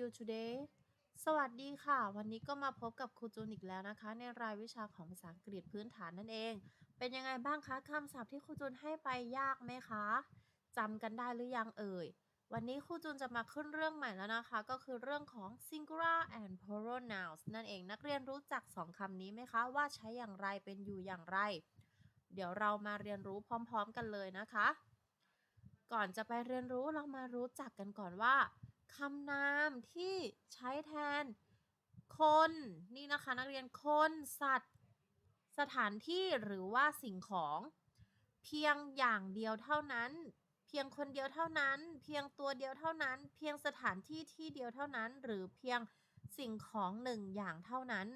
you today สวัสดีค่ะ วันนี้ก็มาพบกับครูจูนอีกแล้วนะคะ ในรายวิชาของภาษาอังกฤษพื้นฐานนั่นเอง เป็นยังไงบ้างคะคำศัพท์ที่ครูจูนให้ไปยากไหมคะจำกันได้หรือยังเอ่ย วันนี้ครูจูนจะมาขึ้นเรื่องใหม่แล้วนะคะ ก็คือเรื่องของ singular and plural nouns นั่นเองนักเรียนรู้จักสองคำนี้ไหมคะ ว่าใช้อย่างไรเป็นอยู่อย่างไร เดี๋ยวเรามาเรียนรู้พร้อม ๆ กันเลยนะคะ ก่อนจะไปเรียนรู้เรามารู้จักกันก่อนว่า คำนามที่ใช้แทนคนนี่นะคะนักเรียนคนสัตว์ สถานที่หรือว่าสิ่งของ เพียงอย่างเดียวเท่านั้น เพียงคนเดียวเท่านั้น เพียงตัวเดียวเท่านั้น เพียงสถานที่ที่เดียวเท่านั้น หรือเพียงสิ่งของหนึ่งอย่างเท่านั้น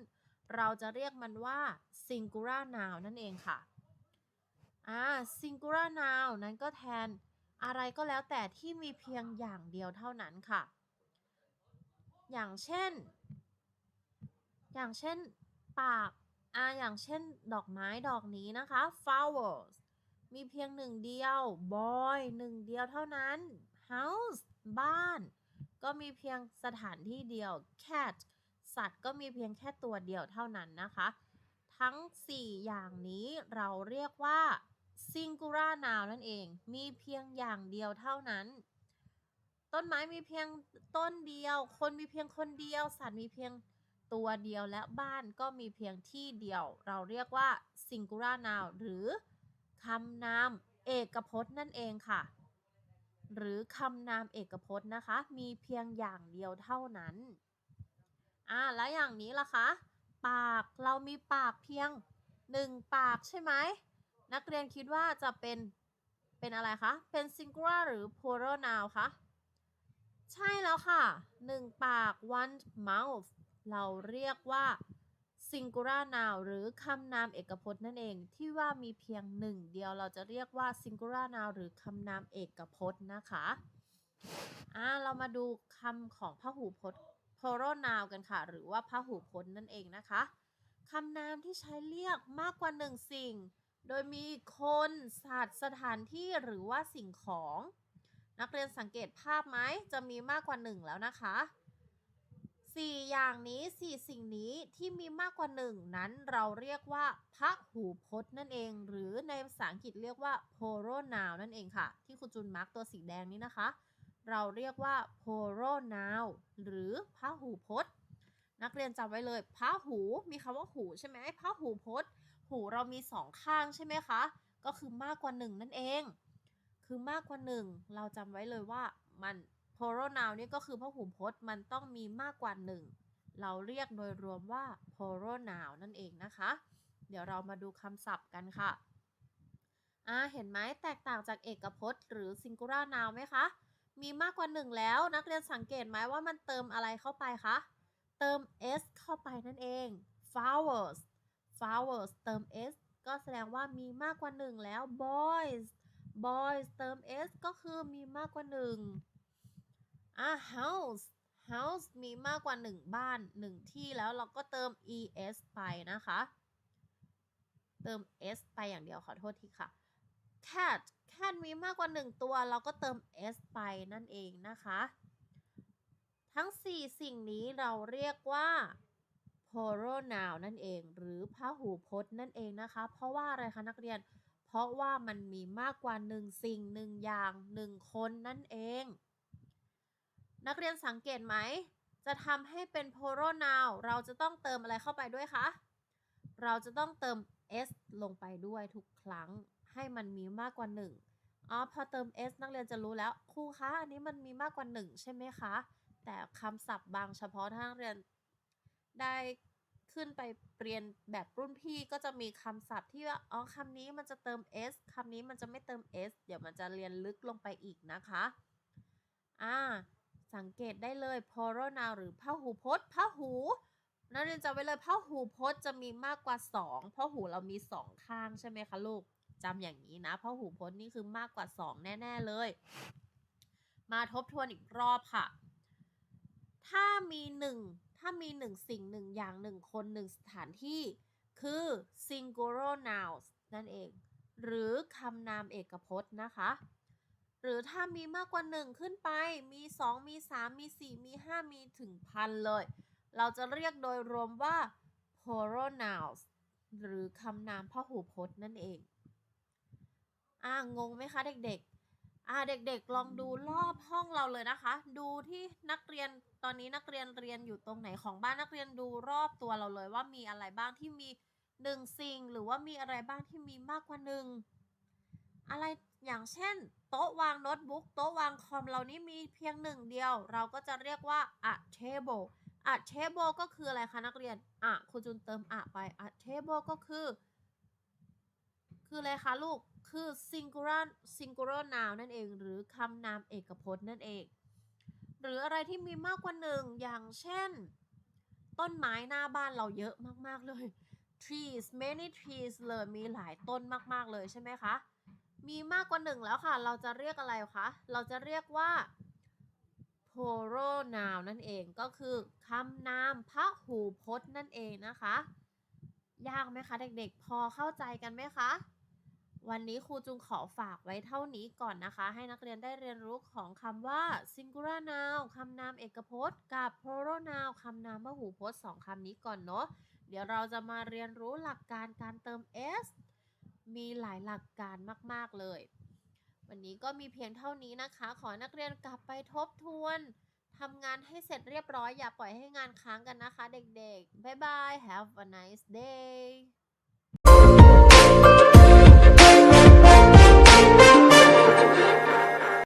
เราจะเรียกมันว่า singular noun นั่นเองค่ะอ่า singular noun นั้นก็แทน อะไรก็แล้วแต่ที่มีเพียงอย่างเดียวเท่านั้นค่ะ อย่างเช่น อย่างเช่น ปากอ่าอย่างเช่น ดอกไม้ดอกนี้นะคะ flowers มีเพียงหนึ่งเดียว boy หนึ่งเดียวเท่านั้น house บ้าน ก็มีเพียงสถานที่เดียว cat สัตว์ก็มีเพียงแค่ตัวเดียวเท่านั้นนะคะ ทั้ง 4 อย่างนี้เราเรียกว่า singular noun นั่นเอง มีเพียงอย่างเดียวเท่านั้น ต้นไม้มีเพียงต้นเดียว คนมีเพียงคนเดียว สัตว์มีเพียงตัวเดียว และบ้านก็มีเพียงที่เดียว เราเรียกว่า singular noun หรือคำนามเอกพจน์นั่นเองค่ะ หรือคำนามเอกพจน์นะคะ มีเพียงอย่างเดียวเท่านั้น อ่า แล้วอย่างนี้ล่ะคะ ปาก เรามีปากเพียงหนึ่งปากใช่ไหม นักเรียนคิดว่าจะเป็น เป็นอะไรคะ เป็น singular หรือ plural noun คะ ใช่แล้วค่ะหนึ่งปาก one mouth เราเรียกว่า singular noun หรือคำนามเอกพจน์นั่นเอง ที่ว่ามีเพียงหนึ่งเดียวเราจะเรียกว่า singular noun หรือคำนามเอกพจน์นะคะอ่าเรามาดูคำของพหูพจน์ plural noun กันค่ะ หรือว่าพหูพจน์นั่นเองนะคะคำนามที่ใช้เรียกมากกว่าหนึ่งสิ่ง โดยมีคนสัตว์สถานที่หรือว่าสิ่งของ นักเรียนสังเกตภาพไหมจะมีมากกว่าหนึ่งแล้วนะคะสี่อย่างนี้สี่สิ่งนี้ที่มีมากกว่าหนึ่งนั้นเราเรียกว่าพหูพจน์นั่นเอง หรือในภาษาอังกฤษเรียกว่า plural noun นั่นเองค่ะ ที่คุณจุนมาร์กตัวสีแดงนี้นะคะ เราเรียกว่า plural noun หรือพหูพจน์ นักเรียนจำไว้เลยพหูมีคำว่าหูใช่ไหมพหูพจน์ หูเรามีสองข้างใช่ไหมคะ ก็คือมากกว่าหนึ่งนั่นเอง คือมากกว่าหนึ่งเราจำไว้เลยว่ามัน plural noun นี่ก็คือพหูพจน์มันต้องมีมากกว่าหนึ่งเราเรียกโดยรวมว่า plural noun นั่นเองนะคะ เดี๋ยวเรามาดูคำศัพท์กันค่ะอ่าเห็นไหมแตกต่างจากเอกพจน์ หรือ singular noun ไหมคะ มีมากกว่าหนึ่งแล้วนักเรียนสังเกตไหมว่ามันเติมอะไรเข้าไปคะ เติม s เข้าไปนั่นเอง flowers flowers เติม s ก็แสดงว่ามีมากกว่าหนึ่งแล้ว boys boys เติม s ก็คือมีมากกว่าหนึ่งอะ house house มีมากกว่าหนึ่งบ้านหนึ่งที่แล้วเราก็เติม es ไปนะคะ เติม s ไปอย่างเดียวขอโทษทีค่ะ cat cat มีมากกว่าหนึ่งตัว เราก็เติม s ไปนั่นเองนะคะ ทั้ง 4 สิ่งนี้เราเรียกว่า plural noun นั่นเอง หรือพหูพจน์นั่นเองนะคะ เพราะว่าอะไรคะนักเรียน เพราะว่ามันมีมากกว่าหนึ่งสิ่งหนึ่งอย่างหนึ่งคนนั่นเอง นักเรียนสังเกตไหม จะทำให้เป็น plural noun เราจะต้องเติมอะไรเข้าไปด้วยคะ เราจะต้องเติม s ลงไปด้วยทุกครั้งให้มันมีมากกว่าหนึ่งอ๋อพอเติม s นักเรียนจะรู้แล้วครูคะอันนี้มันมีมากกว่าหนึ่งใช่ไหมคะ แต่คำศัพท์บางเฉพาะถ้านักเรียนได้ ขึ้นไปเรียนแบบรุ่นพี่ก็จะมีคำศัพท์ที่ว่าอ๋อคำนี้มันจะเติม s คำนี้มันจะไม่เติม s เดี๋ยวมันจะเรียนลึกลงไปอีกนะคะอ่าสังเกตได้เลย plural noun หรือพหูพจน์พหูนักเรียนจำไว้เลยพหูพจน์จะมีมากกว่า2เพราะหูเรามีสองข้างใช่ไหมคะลูกจำอย่างนี้นะพหูพจน์นี่คือมากกว่า 2 แน่ ๆ เลย มาทบทวนอีกรอบค่ะ ถ้ามีหนึ่ง ถ้ามีหนึ่งสิ่งหนึ่งอย่างหนึ่งคนหนึ่งสถานที่ คือ singular nouns นั่นเอง หรือคำนามเอกพจน์นะคะ หรือถ้ามีมากกว่า1ขึ้นไป มี 2 มี 3 มี 4 มี 5 มีถึงพันเลย เราจะเรียกโดยรวมว่า plural nouns หรือคำนามพหูพจน์นั่นเอง อ่างงไหมคะเด็กๆ อ่าเด็กๆลองดูรอบห้องเราเลยนะคะ ดูที่นักเรียนตอนนี้นักเรียนเรียนอยู่ตรงไหนของบ้านนักเรียนดูรอบตัวเราเลยว่ามีอะไรบ้างที่มีหนึ่งสิ่ง หรือว่ามีอะไรบ้างที่มีมากกว่าหนึ่งอะไรอย่างเช่น โต๊ะวางโน้ตบุ๊กโต๊ะวางคอมเรานี้มีเพียงหนึ่งเดียว เราก็จะเรียกว่า a table a table ก็คืออะไรคะนักเรียนอะครูจุนเติมอะไป a table ก็คือ คืออะไรคะลูก คือ singular singular noun นั่นเอง หรือคำนามเอกพจน์นั่นเอง หรืออะไรที่มีมากกว่าหนึ่งอย่างเช่น ต้นไม้หน้าบ้านเราเยอะมาก ๆ เลย trees many trees เลยมีหลายต้นมาก ๆ เลยใช่ไหมคะ มีมากกว่าหนึ่งแล้วค่ะ เราจะเรียกอะไรคะ เราจะเรียกว่า plural noun นั่นเองก็คือคำนามพหูพจน์นั่นเองนะคะ ยากไหมคะ เด็กๆ พอเข้าใจกันไหมคะ วันนี้ครูจุงขอฝากไว้เท่านี้ก่อนนะคะ ให้นักเรียนได้เรียนรู้ของคำว่า singular noun คำนามเอกพจน์ กับ plural noun คำนามพหูพจน์สองคำนี้ก่อนเนาะ เดี๋ยวเราจะมาเรียนรู้หลักการการเติม s มีหลายหลักการมาก ๆ เลย วันนี้ก็มีเพียงเท่านี้นะคะ ขอให้นักเรียนกลับไปทบทวนทำงานให้เสร็จเรียบร้อย อย่าปล่อยให้งานค้างกันนะคะ เด็กๆ บ๊ายบาย have a nice day